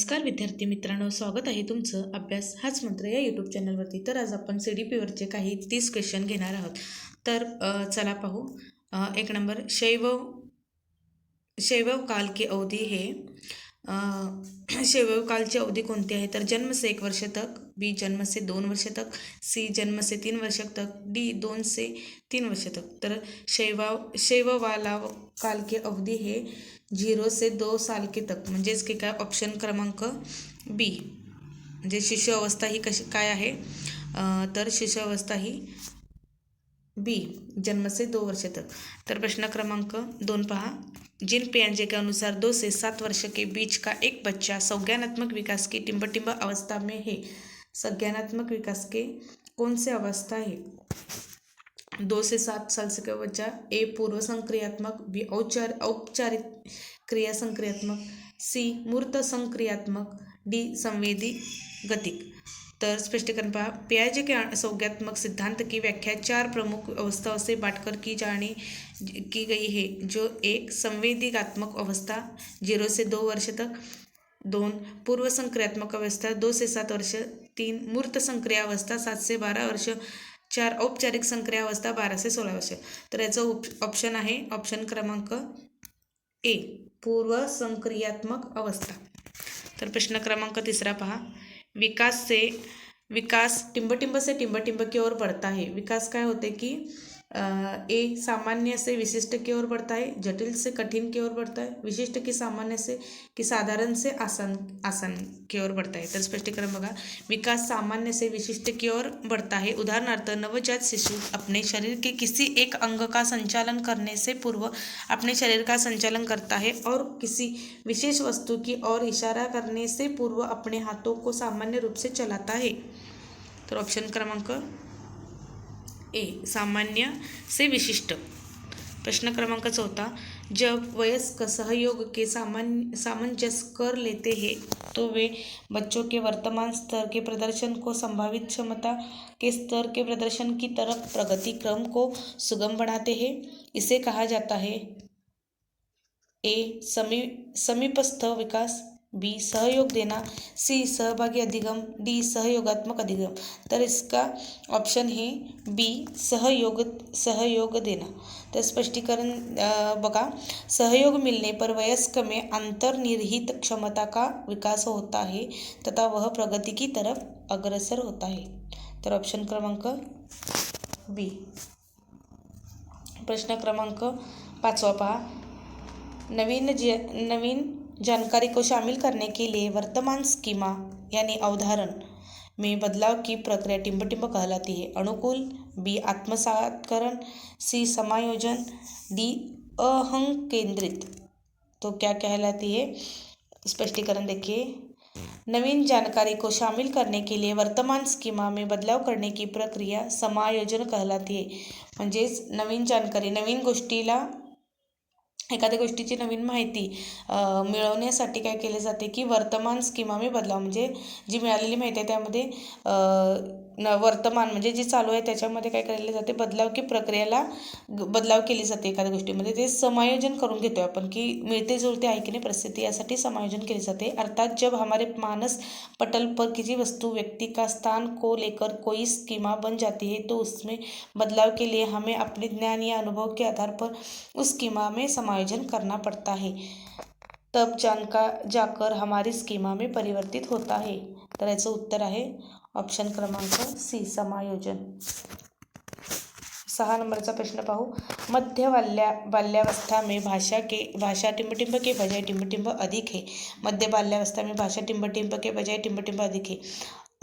नमस्कार विद्यार्थी मित्रांनो स्वागत आहे तुमचं अभ्यास हाच मंत्र या यूट्यूब चॅनलवरती तर आज आपण सी डी पीवरचे काही तीस क्वेश्चन घेणार आहोत. तर चला पाहू. एक नंबर शैव शैवव काल की अवधी हे अ, शैवव कालची अवधी कोणती आहे? तर जन्म से एक वर्ष तक बी जन्म से दोन वर्ष तक सी जन्म से तीन वर्ष तक डी दोन से तीन वर्ष तक. तर शैवाव शैववाला काल की अवधी हे झिरो से दो साल के तक. म्हणजेच की काय ऑप्शन क्रमांक बी म्हणजे शिशु अवस्था ही कशी आहे? अ, तर शिशु अवस्था ही बी जन्म से दो वर्ष तक. तर प्रश्न क्रमांक दोन पहा. जिन पियाजे के अनुसार दो से सात वर्ष के बीच का एक बच्चा संज्ञानात्मक विकास की टिम्ब अवस्था में है संज्ञानात्मक विकास के कौन से अवस्था है? दो से सात साल से का बच्चा? ए, पूर्व संक्रियात्मक, बी औपचार औपचारिक क्रिया संक्रियात्मक, सी, मूर्त संक्रियात्मक, डी, संवेदी गतिक। तर स्पष्टीकरण पहा, पियाजे के संज्ञात्मक सिद्धांत की व्याख्या चार प्रमुख अवस्थाओं से बांटकर की जाने, की गई है, जो एक संवेदिकात्मक अवस्था, ज़ीरो से दो वर्ष तक, दोन, पूर्व संक्रियात्मक अवस्था, दो से सात वर्ष, तीन, मूर्त संक्रिया अवस्था सात से बारह वर्ष चार औपचारिक संक्रिया अवस्था बाराशे सोळा वर्ष. तर याचं उप ऑप्शन आहे ऑप्शन क्रमांक ए पूर्व संक्रियात्मक अवस्था. तर प्रश्न क्रमांक तिसरा पहा. विकास से विकास टिंबटिंब से टिंबटिंब की ओर बढ़ता है विकास काय होते की ए सामान्य से विशिष्ट की ओर बढ़ता है, जटिल से कठिन की ओर बढ़ता है, विशिष्ट की सामान्य से, की साधारण से आसान आसान की ओर बढ़ता है। तर स्पष्टीकरण बघा, विकास सामान्य से विशिष्ट की ओर बढ़ता है। उदाहरणार्थ, नवजात शिशु अपने शरीर के किसी एक अंग का संचालन करने से पूर्व अपने शरीर का संचालन करता है और किसी विशेष वस्तु की ओर इशारा करने से पूर्व अपने हाथों को सामान्य रूप से चलाता है। तर ऑप्शन क्रमांक ए, सामान्य से विशिष्ट. प्रश्न क्रमांक चौथा जब वयस्क सहयोग के सामान्य सामंजस्य कर लेते हैं तो वे बच्चों के वर्तमान स्तर के प्रदर्शन को संभावित क्षमता के स्तर के प्रदर्शन की तरफ़ प्रगति क्रम को सुगम बनाते हैं. इसे कहा जाता है. ए, समी, समीपस्थ विकास. बी, सहयोग देना, सी, सहभागी अधिगम, डी, सहयोगात्मक अधिगम। तर इसका ऑप्शन है बी सहयोग सहयोग देना। तर स्पष्टीकरण बघा, सहयोग मिलने पर वयस्क में अंतर्निहित क्षमता का विकास होता है तथा वह प्रगति की तरफ़ अग्रसर होता है। तर ऑप्शन क्रमांक बी प्रश्न क्रमांक पाचवा पहा। नवीन ज, नवीन जानकारी को शामिल करने के लिए वर्तमान स्कीमा यानी अवधारण में बदलाव की प्रक्रिया टिम्ब टिम्ब कहलाती है। अनुकूल, बी आत्मसातकरण, सी समायोजन, डी अहं केंद्रित तो क्या कहलाती है? स्पष्टीकरण देखिए। नवीन जानकारी को शामिल करने के लिए वर्तमान स्कीमा में बदलाव करने की प्रक्रिया समायोजन कहलाती है। म्हणजेच नवीन जानकारी, नवीन गोष्टीला एखाद्या गोष्टीची नवीन माहिती मिळवण्यासाठी काय केले जाते की वर्तमान स्कीमामे बदलाव. म्हणजे जी मिळालेली माहिती आहे त्यामध्ये न वर्तमान म्हणजे जी चालू आहे त्याच्यामध्ये काय केले जाते बदलाव की प्रक्रियेला बदलाव केली जाते एखाद्या गोष्टीमध्ये. ते समायोजन करून घेतो आपण की मिळते जुळते आहे की नाही परिस्थिती यासाठी समायोजन केले जाते. अर्थात जब हमारे मानस पटल पर किसी वस्तु व्यक्ति का स्थान को लेकर कोई स्कीमा बन जाती है तो उसमें बदलाव के लिए हमें अपने ज्ञान या अनुभव के आधार पर उस स्कीमा में समायोजन करना पड़ता है। तब जानका जाकर हमारी स्कीमा में परिवर्तित होता है। तर याचं उत्तर आहे ऑप्शन क्रमांक सी, समायोजन. सहा नंबरचा प्रश्न पाहू. मध्य बाल्या, बाल्यावस्था में भाषा के, भाषा टिम्ब के बजाय टिम्ब अधिक है. मध्य बाल्यावस्था में भाषा टिम्ब के बजाय टिम्ब अधिक है.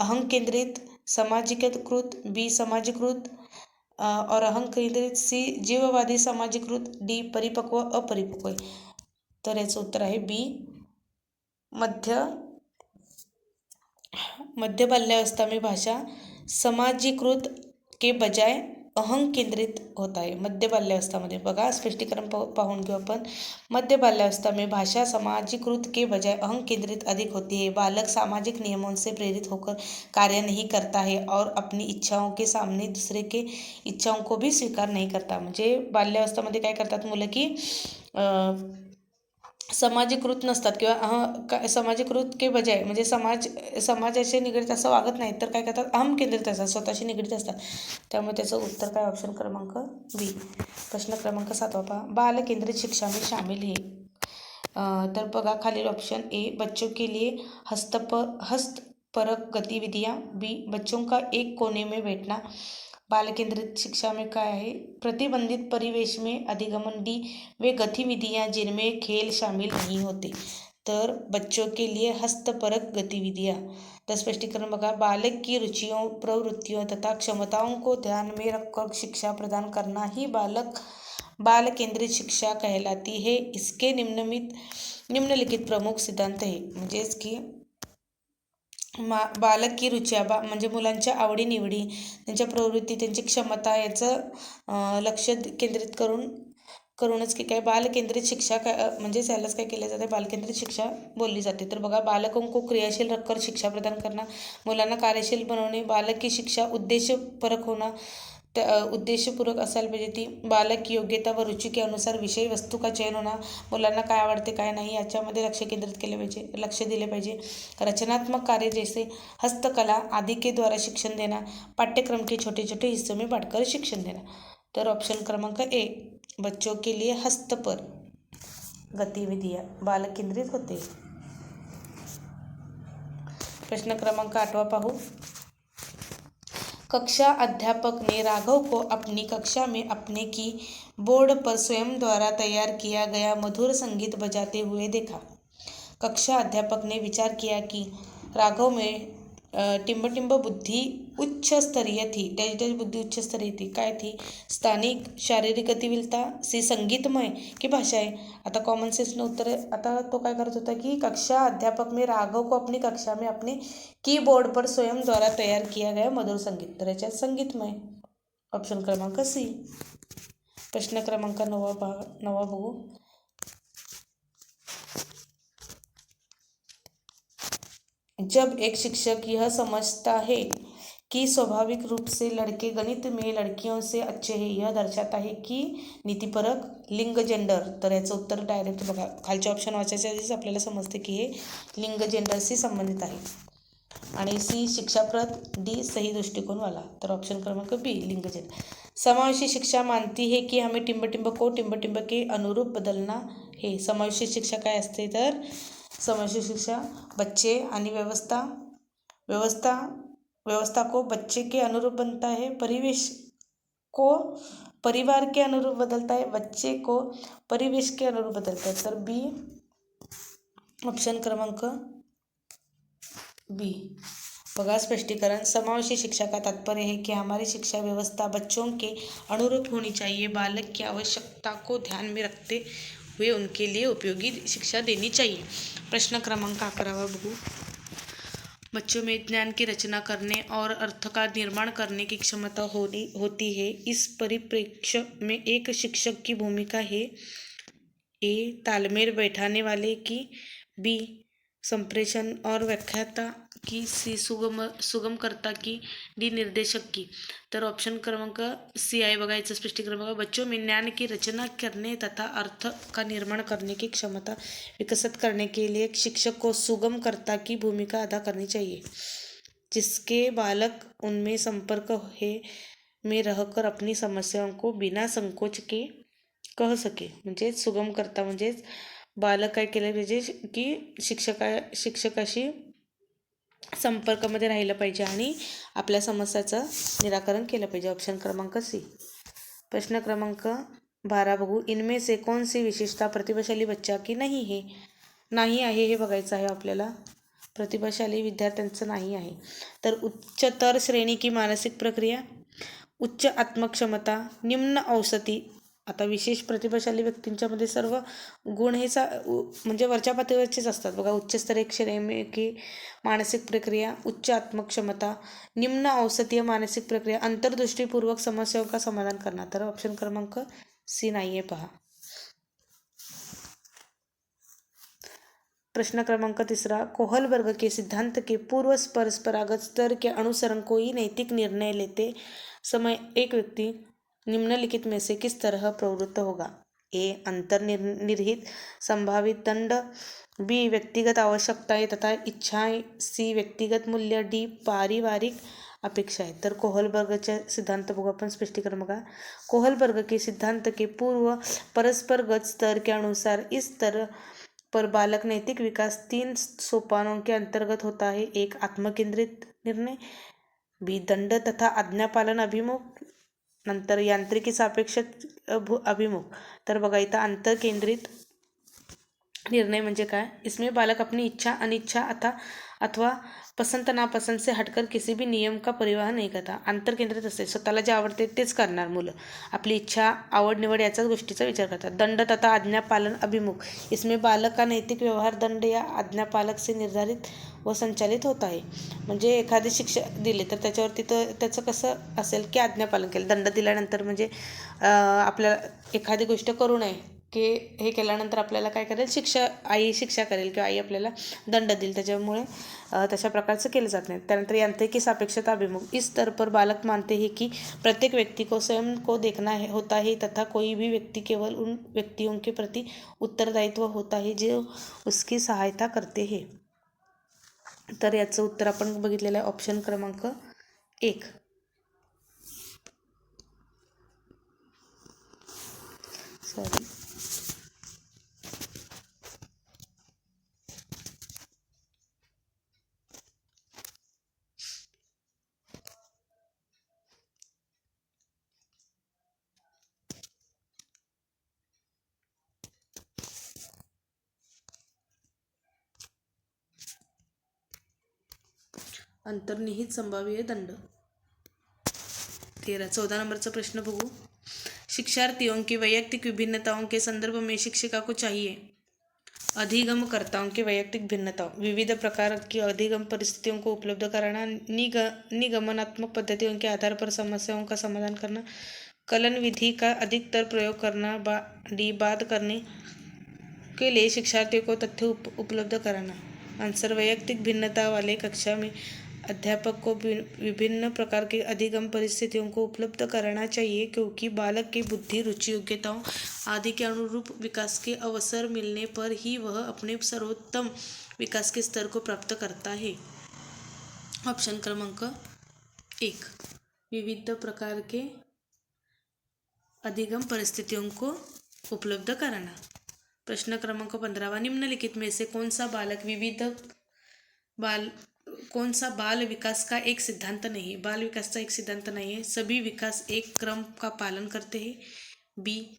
अहं केंद्रित, सामाजिककृत बी समाजीकृत और अहं केंद्रित सी जीववादी समाजीकृत डी परिपक्व, अपरिपक्व तर याचं उत्तर आहे बी मध्य मध्य बाल्यावस्था में भाषा समाजीकृत के बजाय अहं केंद्रित होत आहे. मध्य बाल्यावस्थामध्ये बघा स्पष्टीकरण पाहू पाहून घेऊ आपण. मध्य बाल्यावस्था में भाषा समाजीकृत के बजाय अहं केंद्रित अधिक होती है बालक सामाजिक नियमों से प्रेरित होकर कार्य नहीं करता है और अपनी इच्छाओं के सामने दूसरे के इच्छाओं को भी स्वीकार नहीं करता. म्हणजे बाल्यावस्थामध्ये काय करतात मुलं की अं, समाजीकृत नसतात किंवा अह का समाजीकृत के बजाय म्हणजे समाज समाजाशी निगडीत असं वागत नाहीत तर काय करतात? अहम केंद्रित असतात स्वतःशी निगडीत असतात. त्यामुळे त्याचं उत्तर काय? ऑप्शन क्रमांक बी प्रश्न क्रमांक सातवा पहा बाल केंद्रित शिक्षा में शामिल हे. तर बघा खालील ऑप्शन ए बच्चों के लिए हस्तप हस्तपरक गतिविधियाँ. बी बच्चों का एक कोने में बैठना. बाल केंद्रित शिक्षा में क्या है प्रतिबंधित परिवेश में अधिगमन डी वे गतिविधियाँ जिनमें खेल शामिल नहीं होते। तर बच्चों के लिए हस्तपरक गतिविधियाँ। तो स्पष्टीकरण बघा, बालक की रुचियों, प्रवृत्तियों तथा क्षमताओं को ध्यान में रखकर शिक्षा प्रदान करना ही बालक बाल केंद्रित शिक्षा कहलाती है। इसके निम्नमित, निम्नलिखित प्रमुख सिद्धांत है। म्हणजेच की मा बालक की रुच्या बा म्हणजे मुलांच्या आवडीनिवडी त्यांच्या प्रवृत्ती त्यांची क्षमता याचं लक्ष केंद्रित करून करूनच की काय बालकेंद्रित शिक्षा काय म्हणजे यालाच काय केलं जाते? बालकेंद्रित शिक्षा बोलली जाते. तर बघा बालकों को क्रियाशील रक्कर शिक्षा प्रदान करणं मुलांना कार्यशील बनवणे बालक की शिक्षा उद्देशपरक होणं त्या उद्देशपूर्वक असायला पाहिजे म्हणजे ती बालक योग्यता व रुचि अनुसार विषय वस्तू का चयन होणार? मुलांना काय आवडते काय नाही याच्यामध्ये लक्ष केंद्रित केले पाहिजे लक्ष दिले पाहिजे. रचनात्मक कार्य जैसे हस्तकला आदि के द्वारा शिक्षण देना पाठ्यक्रम के छोटे छोटे हिस्सों में बांटकर शिक्षण देना तर ऑप्शन क्रमांक ए बच्चों के लिए हस्तपर गतिविधियाँ बालक केंद्रित होते. प्रश्न क्रमांक आठवा पाहू. कक्षा अध्यापक ने राघव को अपनी कक्षा में अपने की बोर्ड पर स्वयं द्वारा तैयार किया गया मधुर संगीत बजाते हुए देखा। कक्षा अध्यापक ने विचार किया कि राघव में टिम्ब टिम्ब बुद्धी उच्च स्तरीय थी त्याची बुद्धी उच्च स्तरीय थी. काय थी? स्थानिक शारीरिक गतिविधता सी संगीतमय की भाषा है आता कॉमन सेन्सनं उत्तर, आता तो काय करत होता की कक्षा अध्यापक में राघव को अपनी कक्षा में अपने कीबोर्ड पर स्वयं द्वारा तैयार किया गया मधुर संगीत. तर संगीतमय. ऑप्शन क्रमांक सी प्रश्न क्रमांक नवा भाग नवा बघू. जब एक शिक्षक यह समझता है कि स्वाभाविक रूप से लड़के गणित में लड़कियों से अच्छे हैं। यह दर्शाता है की नीतिपरक लिंग जेंडर तर याचं उत्तर डायरेक्ट बघा. खालचे ऑप्शन वाचायच्या आधीच आपल्याला समजते की हे लिंग जेंडरशी संबंधित आहे. आणि सी शिक्षाप्रत डी सही दृष्टिकोनवाला. तर ऑप्शन क्रमांक बी लिंग जेंडर. समावेशी शिक्षा मानती है की हमें टिंब को टिंब के अनुरूप बदलना है. समावेशी शिक्षा काय असते तर? समावेशी शिक्षा बच्चे आणि व्यवस्था व्यवस्था व्यवस्था को बच्चे के अनुरूप बनता है, परिवेश को परिवार के अनुरूप बदलता है, बच्चे को परिवेश के अनुरूप बदलता है। तर बी, ऑप्शन क्रमांक बी। बघा स्पष्टीकरण। समावेशी शिक्षा का तात्पर्य है कि हमारी शिक्षा व्यवस्था बच्चों के अनुरूप होनी चाहिए। बालक की आवश्यकता को ध्यान में रखते हुए उनके लिए उपयोगी शिक्षा देनी चाहिए। प्रश्न क्रमांक अकरावा बघू बच्चों में ज्ञान की रचना करने और अर्थ का निर्माण करने की क्षमता होनी, होती है। इस परिप्रेक्ष्य में एक शिक्षक की भूमिका है। ए. तालमेल बैठाने वाले की, बी. संप्रेषण और व्याख्याता की सी सुगम, सुगमकर्ता की डी निर्देशक की. तर ऑप्शन क्रमांक सी आहे बघा, याचं स्पष्टीकरण बघा बच्चों, में ज्ञान की रचना करने तथा अर्थ का निर्माण करने की क्षमता विकसित करने के लिए शिक्षक को सुगमकर्ता की भूमिका अदा करनी चाहिए, जिसके बालक उनमें संपर्क है, में रहकर अपनी समस्याओं को बिना संकोच के कह सके. म्हणजेच सुगमकर्ता म्हणजेच बालक काय केलं पाहिजे की शिक्षका, शिक्षकाशी संपर्कामध्ये राहिलं पाहिजे आणि आपल्या समस्याचं निराकरण केलं पाहिजे. ऑप्शन क्रमांक सी प्रश्न क्रमांक बारा. बघू इनमे से कौन सी विशेषता प्रतिभाशाली बच्चा की नाही हे? नाही आहे हे बघायचं आहे आपल्याला. प्रतिभाशाली विद्यार्थ्यांचं नाही आहे. तर उच्चतर श्रेणी की मानसिक प्रक्रिया? उच्च आत्मक्षमता निम्न औषधी आता विशेष प्रतिभाशाली व्यक्तींच्यामध्ये सर्व गुण हे सा म्हणजे वरच्या पातळीवरचेच असतात. बघा उच्चस्तरीय श्रेणी की मानसिक प्रक्रिया उच्च आत्मक्षमता निम्न औषधीय मानसिक प्रक्रिया अंतर्दृष्टीपूर्वक समस्याओं का समाधान करणार. तर ऑप्शन क्रमांक सी नाही आहे पहा. प्रश्न क्रमांक तीसरा. कोहल वर्ग के सिद्धांत के पूर्व परस्परागत स्तर के अनुसरण कोई नैतिक निर्णय लेते समय एक व्यक्ति निम्नलिखित में से किस तरह प्रवृत्त होगा? ए अंतर्निर निर्हित संभावित दंड, बी, व्यक्तिगत आवश्यकताएँ तथा इच्छाएँ, सी, व्यक्तिगत मूल्य, डी, पारिवारिक अपेक्षा है तर कोहलबर्गचे सिद्धांत बघू आपण स्पष्टीकरण बघा. कोहलबर्ग के सिद्धांत के पूर्व परस्परगत स्तर के अनुसार इस स्तर पर बालक नैतिक विकास तीन सोपानों के अंतर्गत होता है. एक, आत्मकेंद्रित निर्णय, बी, दंड तथा आज्ञापालन अभिमुख नंतर यांत्रिकी सापेक्ष अभिमुख. तर बघा इथं आंतरकेंद्रित निर्णय म्हणजे काय? इसमें बालक अपनी इच्छा अनिच्छा अथा अथवा पसंत नापसंत से हटकर किसी भी नियम का परिवाह नाही करता. आंतरकेंद्रित असते. स्वतःला जे आवडते तेच करणार मुलं. आपली इच्छा आवड निवड याच्याच गोष्टीचा विचार करतात. दंड तथा आज्ञापालन अभिमुख. इसमें बालक का नैतिक व्यवहार दंड या आज्ञापालक से निर्धारित व संचालित होत आहे. म्हणजे एखादी शिक्षा दिली तर त्याच्यावरती तर त्याचं कसं असेल की आज्ञापालन केलं? दंड दिल्यानंतर म्हणजे आपल्याला एखादी गोष्ट करू नये. के हे केल्यानंतर आपल्याला काय करेल? शिक्षा आई शिक्षा करेल किंवा आई आपल्याला दंड देईल. त्याच्यामुळे तशा प्रकारचं केलं जात नाही. त्यानंतर यांत्रिकी सापेक्षता अभिमुख. इस स्तर पर बालक मानते हैं कि प्रत्येक व्यक्ति को स्वयं को देखना है होता है तथा कोई भी व्यक्ति केवल उन व्यक्तियों के प्रति उत्तरदायित्व होता है जो उसकी सहायता करते हैं. तर याचं उत्तर आपण बघितलेलं आहे ऑप्शन क्रमांक एक. सॉरी अंतर्निहित संभाव्य दंड. तेरह चौदह नंबरचा प्रश्न बघू. शिक्षार्थियों की वैयक्तिक विभिन्नताओं के संदर्भ में शिक्षिका को चाहिए. अधिगमकर्ताओं की वैयक्तिक भिन्नताओं. विविध प्रकार की अधिगम परिस्थितियों को उपलब्ध कराना निग निगमनात्मक पद्धतियों के आधार पर समस्याओं का समाधान करना कलन विधि का अधिकतर प्रयोग करना बा डी बात करने के लिए शिक्षार्थियों को तथ्य उप, उपलब्ध कराना. आंसर वैयक्तिक भिन्नता वाले कक्षा में अध्यापक को विभिन्न प्रकार के अधिगम परिस्थितियों को उपलब्ध कराना चाहिए, क्योंकि बालक की बुद्धि, रुचि, योग्यताओं आदि के अनुरूप विकास के अवसर मिलने पर ही वह अपने सर्वोत्तम विकास के स्तर को प्राप्त करता है। ऑप्शन क्रमांक एक, विविध प्रकार के अधिगम परिस्थितियों को उपलब्ध कराना। प्रश्न क्रमांक पंद्रहवा निम्नलिखित में से कौन सा बालक विविध बाल कौन सा बाल विकास का एक सिद्धांत नहीं है? बाल विकास का एक सिद्धांत नहीं है। सभी विकास एक क्रम का पालन करते हैं। बी,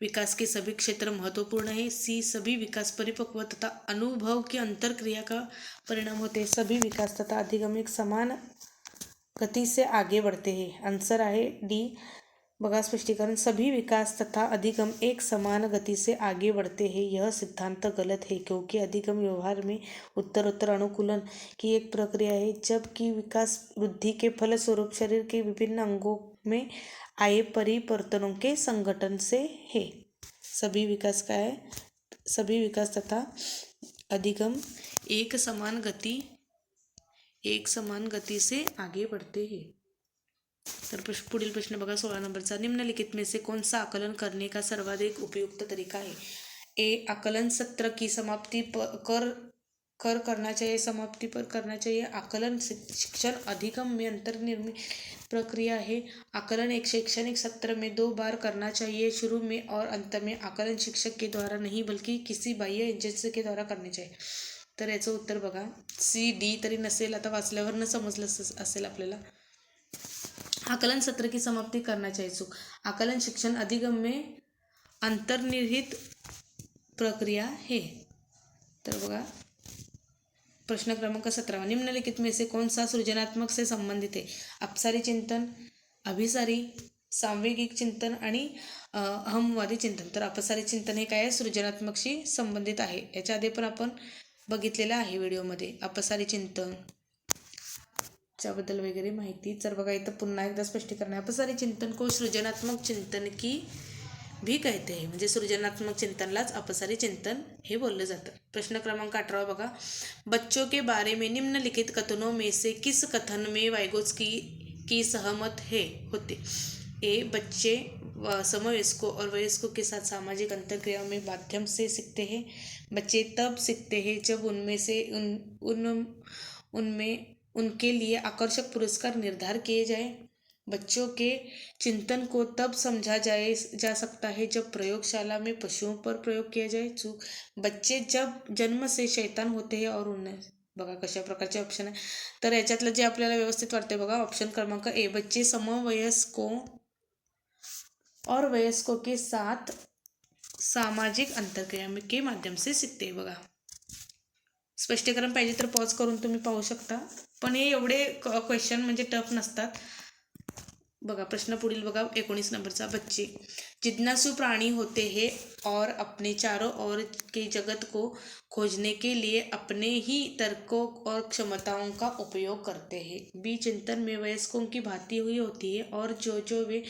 विकास के सभी क्षेत्र महत्वपूर्ण है। सी, सभी विकास परिपक्व तथा अनुभव की अंतर क्रिया का परिणाम होते हैं। सभी विकास तथा अधिगम एक समान गति से आगे बढ़ते हैं। आंसर आहे डी बघा स्पष्टीकरण, सभी विकास तथा अधिगम एक समान गति से आगे बढ़ते हैं, यह सिद्धांत गलत है, क्योंकि अधिगम व्यवहार में उत्तरोत्तर अनुकूलन की एक प्रक्रिया है, जबकि विकास वृद्धि के फलस्वरूप शरीर के विभिन्न अंगों में आए परिवर्तनों के संगठन से है। सभी विकास का है, सभी विकास तथा अधिगम एक समान गति, एक समान गति से आगे बढ़ते हैं। तर प्रश्न पुढील प्रश्न बघा सोळा नंबरचा. निम्नलिखित में से कौन सा आकलन करने का सर्वाधिक उपयुक्त तरीका है ए आकलन सत्र की समाप्ति पर कर कर करना चाहिए समाप्ति पर करना चाहिए आकलन शिक्षण अधिगम में अंतर्निर्मित प्रक्रिया है आकलन एक शैक्षणिक सत्र में दो बार करना चाहिए शुरू में और अंत में आकलन शिक्षक के द्वारा नहीं बल्कि किसी बाह्य एजन्सी के द्वारा करने चाहिए। तर याचं उत्तर बघा. सी डी तरी नसेल आता वाचल्यावर न समजलं असेल आपल्याला. आकलन सत्र की समाप्ति करना चाहिए आकलन शिक्षण अधिगम में अंतर्निहित प्रक्रिया है. तर बघा प्रश्न क्रमांक सतरावा. निम्नलिखित में से कौन सा सृजनात्मक से संबंधित है? अपसारी चिंतन अभिसारी सांवेगिक चिंतन आणि अहमवादी चिंतन. तर अपसारी चिंतन हे काय आहे? सृजनात्मकशी संबंधित आहे. याच्या आधी पण आपण बघितलेलं आहे व्हिडिओमध्ये अपसारी चिंतन च्याबद्दल वगैरे माहिती. तर बघा इथं पुन्हा एकदा स्पष्टीकरण आहे अपसारी चिंतन को सृजनात्मक चिंतन की भी कहते हैं म्हणजे सृजनात्मक चिंतनलाच अपसारी चिंतन हे बोललं जातं. प्रश्न क्रमांक अठरा बघा. बच्चों के बारे में निम्नलिखित कथनों में से किस कथन में वायगोज की सहमत है? होते. ए बच्चे समवयस्को समवयस्कों और वयस्कों के साथ सामाजिक अंतर्क्रिया में माध्यम से सीखते हैं। बच्चे तब सीखते हैं जब उनमें से उन उन उनमें उनके लिए आकर्षक पुरस्कार निर्धार किए जाए। बच्चों के चिंतन को तब समझा जाए, जा सकता है जब प्रयोगशाला में पशुओं पर प्रयोग किया जाए। चूक बच्चे जब जन्म से शैतान होते हैं और उन्हें, बघा कशा प्रकारचे ऑप्शन आहे तर याच्यातलं जे आपल्याला व्यवस्थित वाटते बघा ऑप्शन क्रमांक ए बच्चे समवयस्कों और वयस्कों के साथ सामाजिक अंतरक्रिया के माध्यम से सीखते बघा। स्पष्टीकरण पाहिजे तर पॉज करून तुम्ही पाहू शकता. पण हे एवढे क्वेश्चन म्हणजे टफ नसतात. बघा, प्रश्न पुढील बघा, एकोणीस नंबरचा. बच्चे जिज्ञासु प्राणी होते हैं और अपने चारों ओर के जगत को खोजने के लिए अपने ही तर्कों और क्षमताओं का उपयोग करते हैं। बी, चिंतन में वयस्कों की भांति हुई होती है और जो जो वे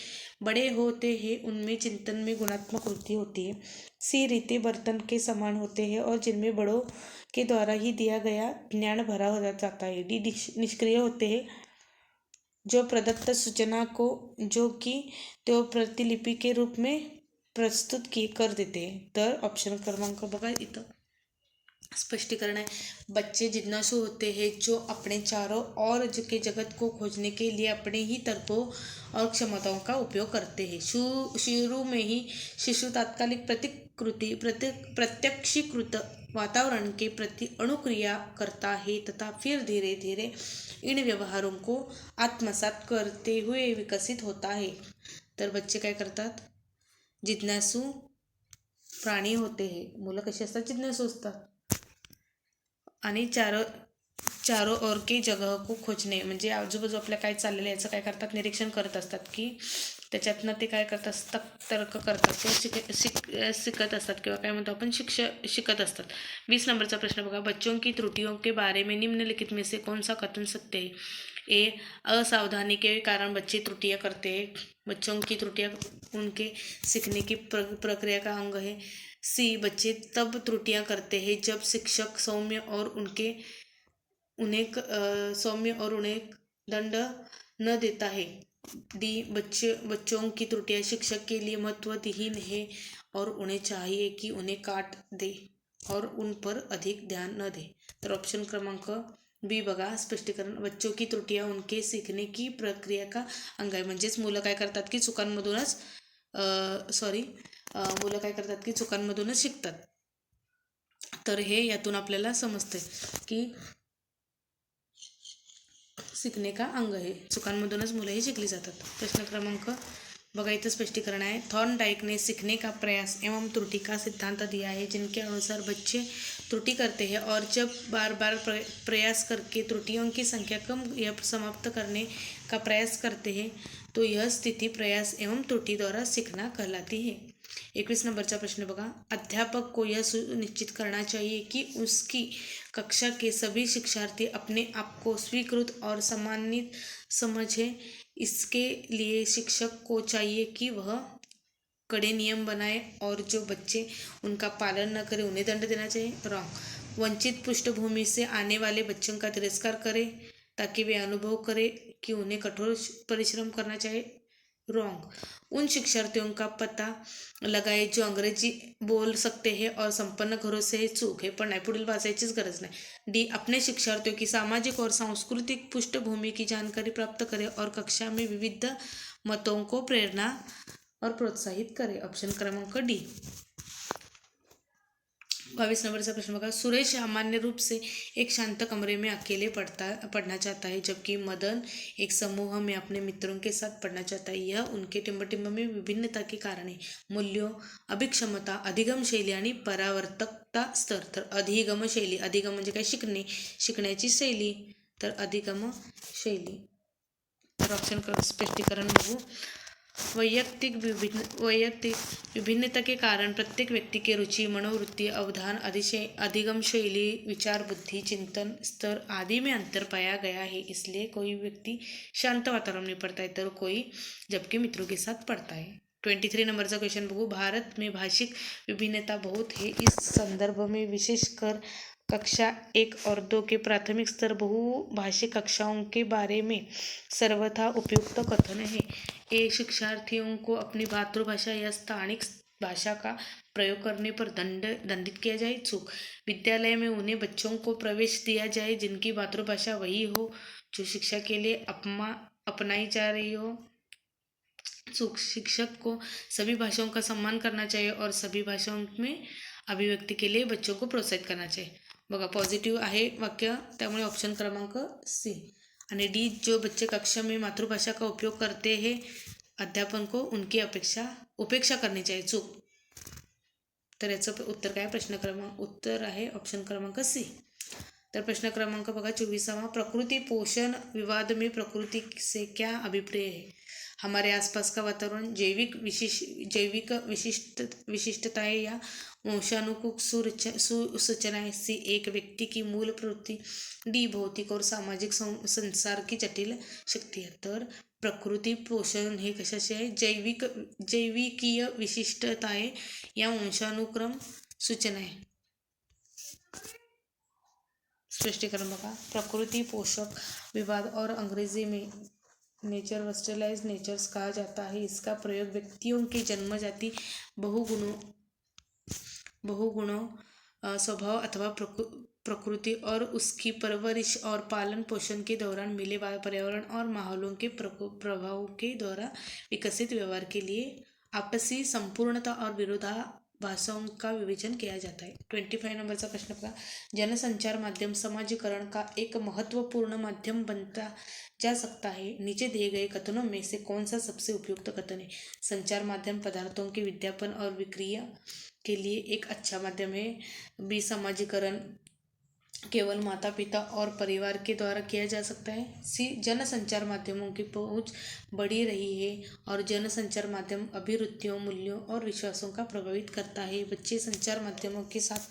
बड़े होते हैं, उनमें चिंतन में गुणात्मक वृद्धि होती है। सी, रीते बर्तन के समान होते हैं और जिनमें बड़ों के द्वारा ही दिया गया ज्ञान भरा हो जाता है। डी, निष्क्रिय होते हैं जो प्रदत्त सूचना को, जो कि तो प्रतिलिपि के रूप में प्रस्तुत की कर देते तर ऑप्शन क्रमांक बघा इथं. स्पष्टीकरण है। बच्चे जिज्ञासु होते हैं, जो अपने चारों और के जगत को खोजने के लिए अपने ही तर्कों और क्षमताओं का उपयोग करते हैं। शुरू में ही शिशु तात्कालिक प्रतिकृति प्रति प्रत्यक्षीकृत वातावरण के प्रति अनुक्रिया करता है तथा फिर धीरे धीरे इन व्यवहारों को आत्मसात करते हुए विकसित होता है। तर बच्चे काय करतात? जिज्ञासू प्राणी होते हैं मुलं कशी असतात जिज्ञासू असतात। आणि चारो चारो ओर के जगह को खोजणे म्हणजे आजूबाजू आपल्या काय चाललेलं याचं काय करतात निरीक्षण करत असतात की त्याच्यातनं ते काय करत असतात तर्क करतात किंवा शिक शिक शिकत असतात किंवा काय म्हणतो आपण शिक्ष शिकत असतात. वीस नंबरचा प्रश्न बघा बच्चों की त्रुटियों के बारे में निम्नलिखित में से कौन सा कथन सत्य है? ए असावधानी के कारण बच्चे त्रुटियाँ करते हैं बच्चों की त्रुटियाँ उनके सीखने की प्रक्रिया का अंग है। सी बच्चे तब त्रुटियाँ करते हैं जब शिक्षक सौम्य और उनके, उन्हें सौम्य और उन्हें दंड न देता है। डी बच्चे, बच्चों की त्रुटियाँ शिक्षक के लिए महत्वहीन है और उन्हें चाहिए कि उन्हें काट दे और उन पर अधिक ध्यान न दे। तर ऑप्शन क्रमांक बी बघा स्पष्टीकरण। बच्चों की त्रुटियाँ उनके सीखने की प्रक्रिया का अंग आहे म्हणजेच मुलं काय करतात की चुकांमधूनच सॉरी मुलं काय करतात की चुकांमधूनच शिकतात. तर हे यातून आपल्याला समजते की शिकणे का अंग हे चुकांमधूनच मुलं ही शिकली जातात. प्रश्न क्रमांक बघा इथं स्पष्टीकरण आहे. थॉर्न डाइक ने सीखने का प्रयास एवं त्रुटि का सिद्धांत दिया है जिनके अनुसार बच्चे त्रुटि करते हैं और जब बार बार प्रयास करके त्रुटियों की संख्या कम या समाप्त करने का प्रयास करते हैं तो यह स्थिति प्रयास एवं त्रुटि द्वारा सीखना कहलाती है। एकवीस नंबरचा प्रश्न बघा. अध्यापक को यह सुनिश्चित करना चाहिए कि उसकी कक्षा के सभी शिक्षार्थी अपने आप को स्वीकृत और सम्मानित समझें। इसके लिए शिक्षक को चाहिए कि वह कड़े नियम बनाए और जो बच्चे उनका पालन न करें, उन्हें दंड देना चाहिए। रॉन्ग वंचित पृष्ठभूमि से आने वाले बच्चों का तिरस्कार करें ताकि वे अनुभव करें कि उन्हें कठोर परिश्रम करना चाहिए। रॉन्ग उन शिक्षार्थियों का पता लगाए जो अंग्रेज़ी बोल सकते हैं और संपन्न घरों से चूक है पण नाही पुढील वाचायचीच गरज नहीं। डी, अपने शिक्षार्थियों की सामाजिक और सांस्कृतिक पृष्ठभूमि की जानकारी प्राप्त करें और कक्षा में विविध मतों को प्रेरणा और प्रोत्साहित करें। ऑप्शन क्रमांक डी बाईस नंबरचा प्रश्न बघा. सुरेश सामान्य रूप से एक शांत कमरे में अकेले पढ़ता पढ़ना चाहता है जबकि मदन एक समूह में अपने मित्रों के साथ पढ़ना चाहता है। यह उनके टिम्ब में विभिन्नता के कारण है। मूल्यों अभिक्षमता अधिगम शैली आणि परावर्तकता स्तर. तर अधिगम शैली अधिगम म्हणजे काय? शिकणे शिकण्याची शैली. तर अधिगम शैली. तर ऑप्शन स्पष्टीकरण बघू. वैयक्तिक विभिन्न वैयक्तिक विभिन्नता के कारण प्रत्येक व्यक्ति के रुचि, मनोवृत्ति, अवधान, अधिशय अधिगम शैली, विचार, बुद्धि, चिंतन स्तर आदि में अंतर पाया गया है। इसलिए कोई व्यक्ति शांत वातावरण में पढ़ता है तो कोई जबकि मित्रों के साथ पढ़ता है। ट्वेंटी थ्री नंबर का क्वेश्चन बहु, भारत में भाषिक विभिन्नता बहुत है। इस संदर्भ में विशेषकर कक्षा एक और दो के प्राथमिक स्तर बहुभाषिक कक्षाओं के बारे में सर्वथा उपयुक्त कथन है। ए शिक्षार्थियों को अपनी मातृभाषा या स्थानिक भाषा का प्रयोग करने पर दंड, दंडित किया जाए। चूक विद्यालय में उन्हें बच्चों को प्रवेश दिया जाए, जिनकी मातृभाषा वही हो जो शिक्षा के लिए अपमा, अपनाई जा रही हो। चूक शिक्षक को सभी भाषाओं का सम्मान करना चाहिए और सभी भाषाओं में अभिव्यक्ति के लिए बच्चों को प्रोत्साहित करना चाहिए। पॉझिटिव्ह आहे वाक्य ऑप्शन क्रमांक सी आणि डी, जो बच्चे कक्षा में मातृभाषा का उपयोग करते हैं, अध्यापन को उनकी अपेक्षा, उपेक्षा करनी चाहिए। चूक तर याचं उत्तर काय? प्रश्न क्रमांक उत्तर है ऑप्शन क्रमांक सी तो प्रश्न क्रमांक बघा प्रकृति पोषण विवाद में प्रकृति से क्या अभिप्रेय है? हमारे आसपास का वातावरण जैविक विशिष जैविक विशिष्ट, विशिष्टताएँ या वंशानुकूल सूचनाएँ सी एक व्यक्ति की मूल प्रवृत्ति, डी, भौतिक और सामाजिक संसार की जटिल शक्ती आहे तर, प्रकृती पोषण हे कशाचे आहे? जैविक, जैविकीय विशिष्टताएँ या वंशानुक्रम सूचना आहे स्पष्टीकरण बघा. प्रकृति पोषक विवाद और अंग्रेज़ी में नेचर वेस्टलाइज नेचर्स कहा जाता है। इसका प्रयोग व्यक्तियों के जन्मजाति बहुगुणों बहुगुणों स्वभाव अथवा प्रकृति और उसकी परवरिश और पालन पोषण के दौरान मिले पर्यावरण और माहौलों के प्रभाव के द्वारा विकसित व्यवहार के लिए आपसी संपूर्णता और विरोधा भाषाओं का विवेचन किया जाता है। ट्वेंटी फाइव नंबर का प्रश्न पड़ा जनसंचार माध्यम समाजीकरण का एक महत्वपूर्ण माध्यम बनता जा सकता है। नीचे दिए गए कथनों में से कौन सा सबसे उपयुक्त कथन है? संचार माध्यम पदार्थों के विज्ञापन और विक्रिया के लिए एक अच्छा माध्यम है। बी, समाजीकरण। केवल माता पिता और परिवार के द्वारा किया जा सकता है। सी जन संचार माध्यमों की पहुँच बढ़ी रही है और जनसंचार माध्यम अभिरुचियों मूल्यों और विश्वासों का प्रभावित करता है। बच्चे संचार माध्यमों के साथ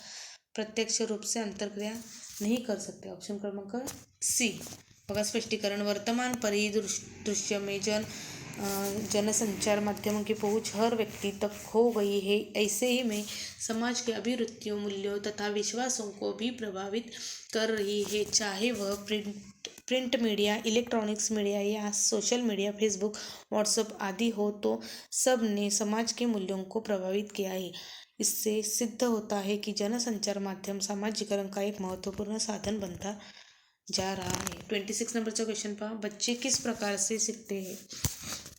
प्रत्यक्ष रूप से अंतरक्रिया नहीं कर सकते। ऑप्शन क्रमांक सी स्पष्टीकरण। वर्तमान परिदृश्य में जन जनसंचार माध्यमों की पहुँच हर व्यक्ति तक हो गई है। ऐसे ही में समाज के अभिवृत्तियों मूल्यों तथा विश्वासों को भी प्रभावित कर रही है। चाहे वह print print media, electronics media या सोशल मीडिया, फेसबुक, व्हाट्सएप आदि हो तो सबने समाज के मूल्यों को प्रभावित किया है। इससे सिद्ध होता है कि जनसंचार माध्यम सामाजिकरण का एक महत्वपूर्ण साधन बनता जा रहा है। ट्वेंटी सिक्स नंबर का क्वेश्चन पा, बच्चे किस प्रकार से सीखते हैं?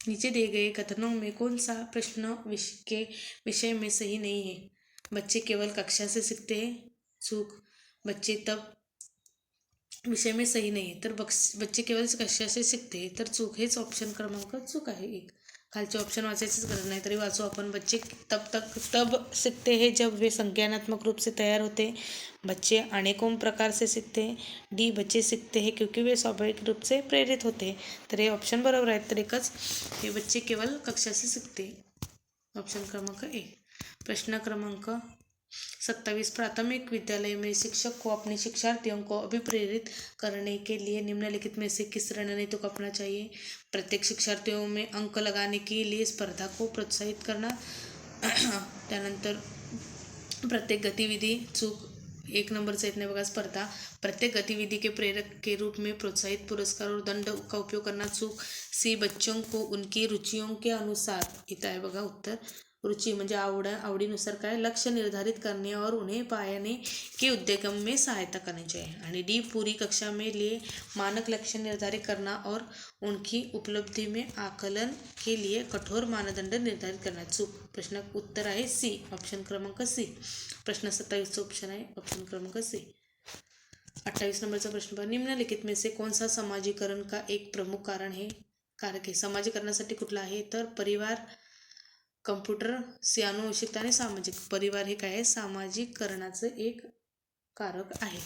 नीचे दिए गए कथनों में कौन सा प्रश्न विषय के विषय में सही नहीं है? बच्चे केवल कक्षा से सीखते हैं चूक बच्चे तब विषय में सही नाही तर बच्चे केवळ कशा से शिकते तर चूक हेच ऑप्शन क्रमांक चूक आहे एक। खालचे ऑप्शन वाचायचीच गरज नाही, तरी वाचू अपन बच्चे तब तक, तब सीखते हैं जब वे संज्ञानात्मक रूप से तैयार होते हैं बच्चे अनेकों प्रकार से सीखते हैं, डी बच्चे सीखते हैं क्योंकि वे स्वाभाविक रूप से प्रेरित होते हैं। तर हे ऑप्शन बरोबर आहेत तर एकच हे बच्चे केवळ कक्षा से सीखते ऑप्शन क्रमांक ए। प्रश्न क्रमांक सत्तावीस। प्राथमिक विद्यालय में शिक्षक को अपने शिक्षार्थियों को अभिप्रेरित करने के लिए निम्नलिखित में से किस रणनीति को अपना चाहिए? प्रत्येक शिक्षार्थियों में अंक लगाने के लिए स्पर्धा को प्रोत्साहित करना। त्यानंतर प्रत्येक गतिविधि चूक एक नंबर से इतने बगा स्पर्धा. प्रत्येक गतिविधि के प्रेरक के रूप में प्रोत्साहित पुरस्कार और दंड का उपयोग करना चूक सी बच्चों को उनकी रुचियों के अनुसार. इतना है उत्तर. रुचि म्हणजे आवड आवडीनुसार काय लक्ष निर्धारित करने और उन्हें पायाने के उद्योगम में सहायता करनी चाहिए. आणि डी पूरी कक्षा में लिए मानक लक्ष्य निर्धारित करना और उनकी उपलब्धि में आकलन के लिए कठोर मानदंड निर्धारित करना. चूक प्रश्न उत्तर आहे सी ऑप्शन क्रमांक सी प्रश्न सत्तावीसचा ऑप्शन आहे ऑप्शन क्रमांक सी अठ्ठावीस नंबरचा प्रश्न निम्नलिखित में से कौन सा समाजीकरण का एक प्रमुख कारण हे? कारक आहे समाजीकरणासाठी कुठला आहे? तर परिवार कम्प्युटर से अनुवंशिकता आणि सामाजिक परिवार हे काय? आहे सामाजिकरणाचं एक कारक आहे.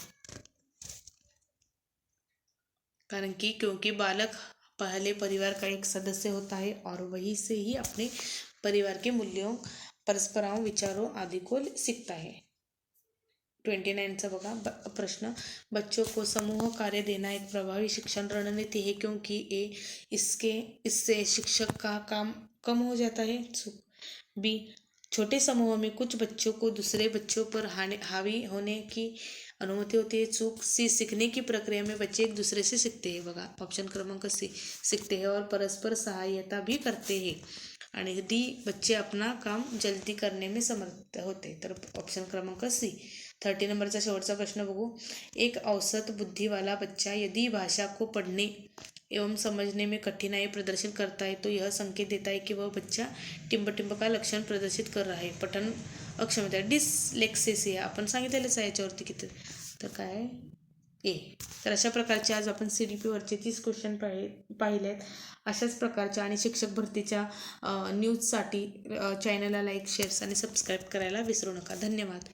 कारण की क्योंकि बालक पहले परिवार का एक सदस्य होता है और वही से ही अपने परिवार के मूल्यों, परस्पराओं, विचारों आदि को सीखता है। ट्वेंटी नाइनचा बघा प्रश्न. बच्चों को समूह कार्य देना एक प्रभावी शिक्षण रणनीति है क्योंकि ये इसके, इससे शिक्षक का काम कम हो जाता है बी छोटे समूहों में कुछ बच्चों को दूसरे बच्चों पर हावी होने की अनुमति होती है। चूक सी सीखने की प्रक्रिया में बच्चे एक दूसरे से सीखते हैं बगा ऑप्शन क्रमांक सी सीखते हैं और परस्पर सहायता भी करते हैं। आणि डी, बच्चे अपना काम जल्दी करने में समर्थ होते तर ऑप्शन क्रमांक सी। थर्टी नंबरचा शेवटचा प्रश्न बघू. एक औसत बुद्धीवाला बच्चा यदि भाषा को पढ़ने एवं समझने में कठिनाई प्रदर्शन करता है तो यह संकेत देता है कि वह बच्चा टिंब टिंब का लक्षण प्रदर्शित कर रहा है. पठन अक्षमता डिसलेक्सेसिया आपण सांगितलेलंच आहे याच्यावरती किती. तर काय? ए. तर अशा प्रकारचे आज आपण सी डी पीवरचे तीस क्वेश्चन पाहि पाहिले आहेत अशाच प्रकारच्या आणि शिक्षक भरतीच्या न्यूजसाठी चॅनलला लाईक शेअर्स आणि सबस्क्राईब करायला विसरू नका. धन्यवाद.